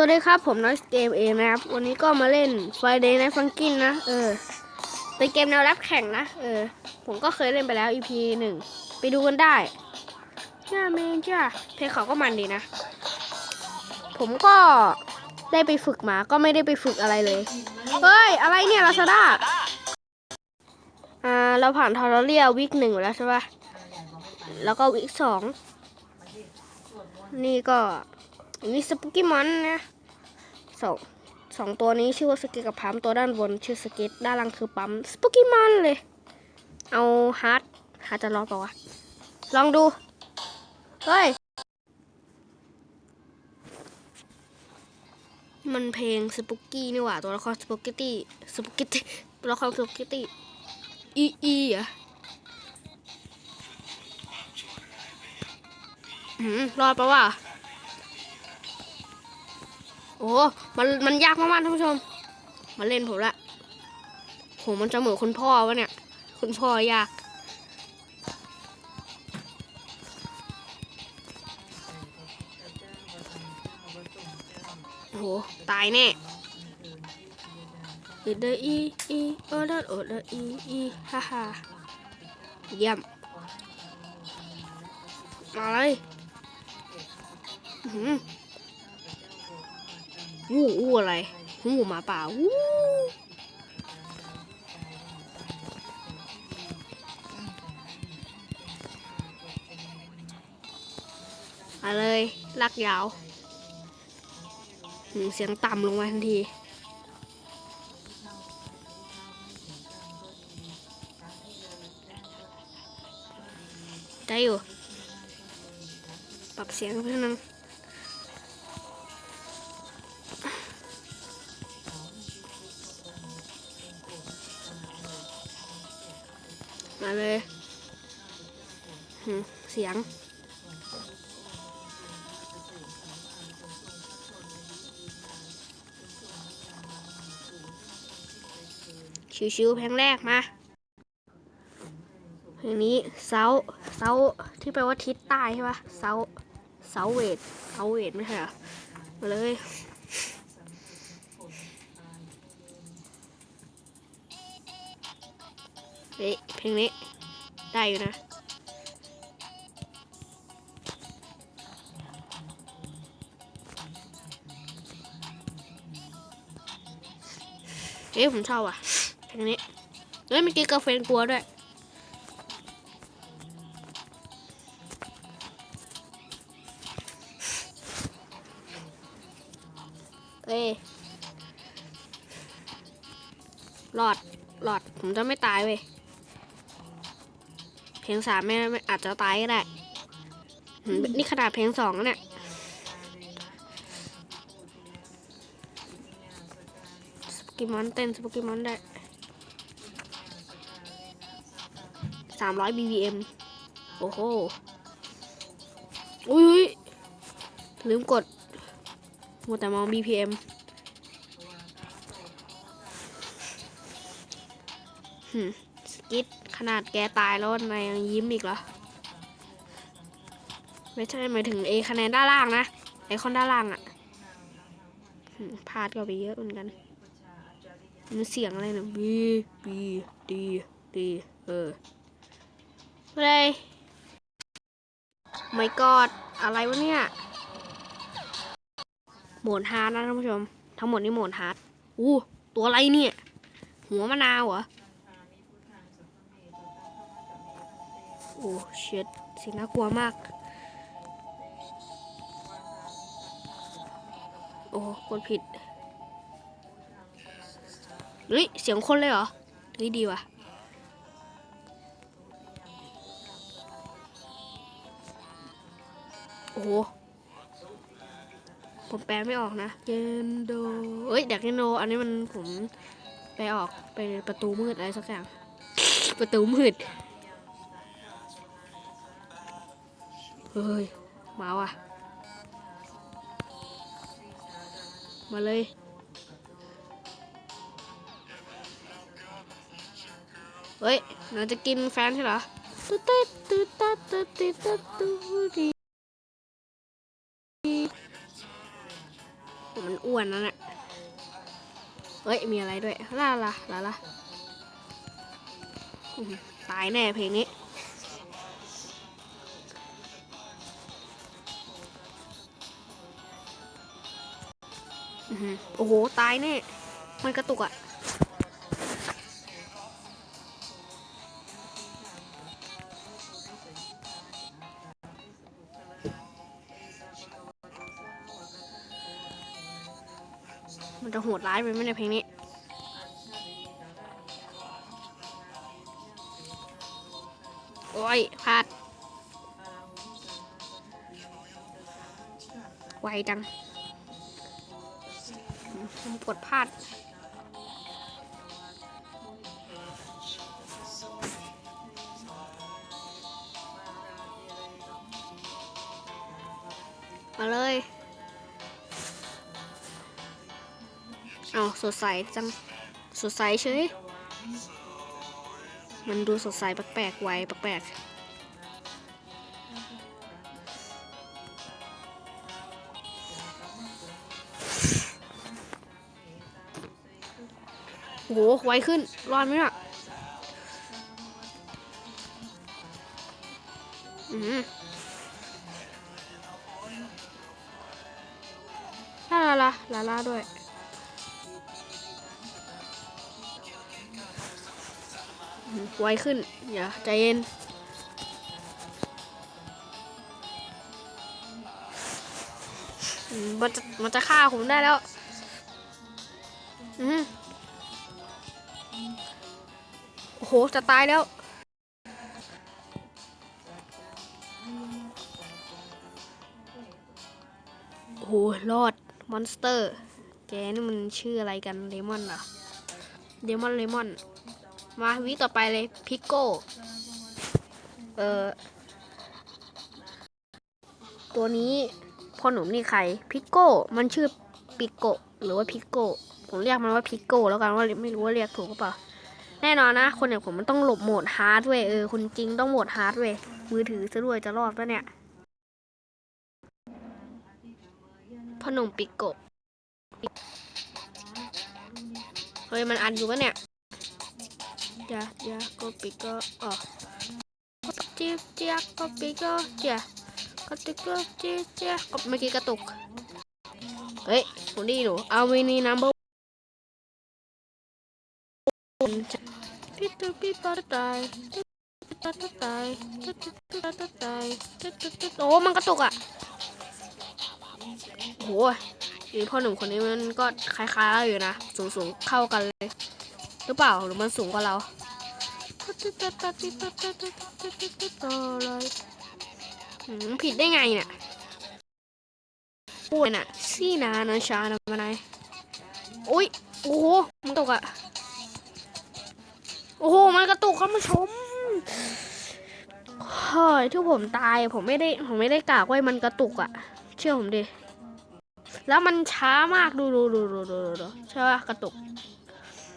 วัสดีครับ ผมน้อยเกมเองนะครับ วันนี้ก็มาเล่น Friday Night Funkin นะ เออ เป็นเกมแนวแรปแข่งนะ เออ ผมก็เคยเล่นไปแล้ว EP หนึ่ง ไปดูกันได้จ้าเมนจ้าเพลงเขาก็มันดีนะ ผมก็ได้ไปฝึกมา ก็ไม่ได้ไปฝึกอะไรเลย เฮ้ย อะไรเนี่ยลาซาด้า อ่า เราผ่านทอร์เรียวิกหนึ่งแล้วใช่ปะแล้วก็วิกสอง นี่ก็ มีสปุกี้มอนนะสองสองตัวนี้ชื่อว่าสเก็ตกับพัมตัวด้านบนชื่อสเก็ตด้านล่างคือปั๊มสปุกี้มอนเลย เอาฮาร์ดฮาร์ดจะรอดเปล่าวะลองดู เฮ้ย มันเพลงสปุกกี้นี่หว่า ตัวละครสปุกกี้สปุกกี้ตัวละครสปุกกี้อีอีอะหืมรอดปะวะ โอ้มันมันยากมากๆท่านผู้ชม มาเล่นผมละโหมันจะเหมือนคุณพ่อวะเนี่ย คุณพ่อยาก โห ตายแน่อีเดออีอีโอเดอโอเดออีอีฮ่าฮ่าเยี่ยม มาเลย อื้อ วู้วู้อะไรวู้หมาป่าวู้มาเลยลากยาวหืมเสียงต่ำลงมาทันทีได้อยู่ ปรับเสียงเพื่อนนึง มาเลยเสียง ชิวๆเพลงแรกมาเพลงนี้เซาเซาที่แปลว่าทิศใต้ใช่ปะเซาเซาเวทเซาเวทไม่ใช่เหรอมาเลย เฮ้ยเพลงนี้ ได้อยู่นะเฮ้ยผมชอบอะเพลงนี้เฮ้ยเมื่อกี้กาแฟนกลัวด้วยเอ้ยหลอดหลอดผมจะไม่ตายเว้ย เพลงสามไม่ไม่อาจจะตายก็ได้ นี่ขนาดเพลงสองเนี่ยสปกิมอนเต้นสปกิมอนได้สามร้อย BPM โอ้โห อุ้ยลืมกดมัวแต่มอง BPM หืมสกิด ขนาดแกตายแล้วนายยังยิ้มอีกเหรอ ไม่ใช่หมายถึงเอคะแนนด้านล่างนะ ไอคอนด้านล่างอะหืมพลาดก็ไปเยอะเหมือนกันมันเสียงอะไรนะบีบีดีดีเออเลยไม่กอดอะไรวะเนี่ย โหมดฮาร์ดนะท่านผู้ชม ทั้งหมดนี่โหมดฮาร์ดอู้ตัวอะไรเนี่ย หัวมะนาวเหรอ เชิดสียงน่ากลัวมาก โอ้กดผิดเฮ้ยเสียงคนเลยเหรอเฮ้ยดีว่ะโอ้โห ผมแปลไม่ออกนะเกนโดเอ้ยดักเกนโด อันนี้มันผมแปลออกไปประตูมืดอะไรสักอย่าง ประตูมืด เฮ้ย มาว่ะ มาเลย เฮ้ยเราจะกินแฟนใช่เหรอตุ๊ดตุ๊ดตุ๊ดตุ๊ดตุ๊ดตุ๊ดตุ๊ดมันอ้วนนั่นแหละเฮ้ย มีอะไรด้วยล่าล่ะล่ะล่ะตายแน่เพลงนี้ โอ้โห ตายแน่ มันกระตุกอะมันจะโหดร้ายไปไหมในเพลงนี้โอ้ยพลาด ไวจัง ผมกดพลาดมาเลย เอาสดใสจัง สดใสเฉย มันดูสดใสแปลกๆไวแปลกๆ โอ้โหไวขึ้น รอดไหมน่ะอืมลาลาลาลาลาด้วย ไวขึ้น อย่า ใจเย็นอืมมันจะมันจะฆ่าผมได้แล้ว อืม โห จะตายแล้ว โอ้โห รอด มอนสเตอร์ แกนี่มันชื่ออะไรกันเลมอนเหรอเลมอนเลมอน มาวิต่อไปเลย พิกโก้ เอ่อตัวนี้พ่อหนุ่มนี่ใคร พิกโก้ มันชื่อปิโกหรือว่าพิกโก้ ผมเรียกมันว่าพิกโก้แล้วกันว่าไม่รู้ว่าเรียกถูกหรือเปล่า แน่นอนนะ คนอย่างผมมันต้องหลบโหมดฮาร์ดเว้ยเออคนจริงต้องโหมดฮาร์ดเว้ยมือถือซะด้วยจะรอดปะเนี่ยพ่อหนุ่มปิโกะเฮ้ยมันอันอยู่ปะเนี่ย ya ya kopi ko oh cip ciak kopi ko ya กระตุกก็เจ๊เจ๊กเมื่อกี้กระตุกเฮ้ยผมไดีหนูเอาวินีนัมเบอร์ พี่ตุ๊พี่ปาตายตายตายตายตายโอ้มันกระตุกอะโอ้โหอีพ่อหนุ่มคนนี้มันก็คล้ายๆเราอยู่นะ สูงๆเข้ากันเลย หรือเปล่าหรือมันสูงกว่าเราผิดได้ไงเนี่ยพูดน่ะซี่นานาชานะมาไหนอุ้ย โอ้โหมันตกอะ โอ้โห มันกระตุกครับผู้ชมเฮ้ยที่ผมตายผมไม่ได้ผมไม่ได้กากไว้มันกระตุกอะเชื่อผมดิ แล้วมันช้ามากดูดูดูดูดูดูใช่ป่ะกระตุก